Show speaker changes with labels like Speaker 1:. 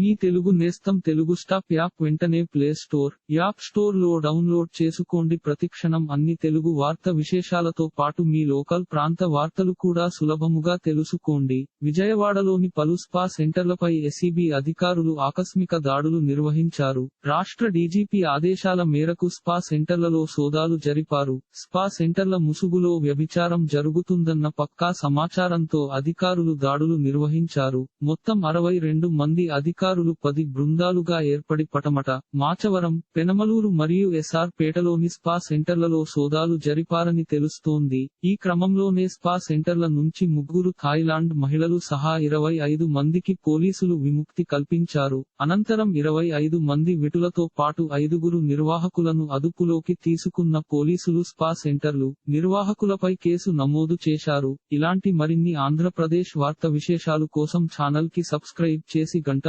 Speaker 1: మీ తెలుగు నేస్తం Telugu stop app వెంటనే play store app స్టోర్లో డౌన్లోడ్ చేసుకోండి. ప్రతిక్షణం అన్ని తెలుగు వార్త విశేషాలతో పాటు మీ లోకల్ ప్రాంత వార్తలు కూడా సులభముగా తెలుసుకోండి. విజయవాడలోని పలు స్పా సెంటర్లపై ఎసిబి అధికారులు ఆకస్మిక దాడులు నిర్వహించారు. రాష్ట్ర డీజీపీ ఆదేశాల మేరకు స్పా సెంటర్లలో సోదాలు జరిపారు. స్పా సెంటర్ల ముసుగులో వ్యభిచారం జరుగుతుందన్న పక్కా సమాచారంతో అధికారులు దాడులు నిర్వహించారు. మొత్తం అరవై రెండు మంది అధికారులు పది బృందాలుగా ఏర్పడి పటమట మాచవరం పెనమలూరు మరియు ఎస్ఆర్ పేటలోని స్పా సెంటర్లలో సోదాలు జరిపారని తెలుస్తోంది. ఈ క్రమంలోనే స్పా సెంటర్ల నుంచి ముగ్గురు థాయిలాండ్ మహిళలు సహా ఇరవై ఐదు మందికి పోలీసులు విముక్తి కల్పించారు. అనంతరం ఇరవై ఐదు మంది విటులతో పాటు ఐదుగురు నిర్వాహకులను అదుపులోకి తీసుకున్న పోలీసులు స్పా సెంటర్లు నిర్వాహకులపై కేసు నమోదు చేశారు. ఇలాంటి మరిన్ని ఆంధ్రప్రదేశ్ వార్త విశేషాలు కోసం ఛానల్కి సబ్స్క్రైబ్ చేసి గంట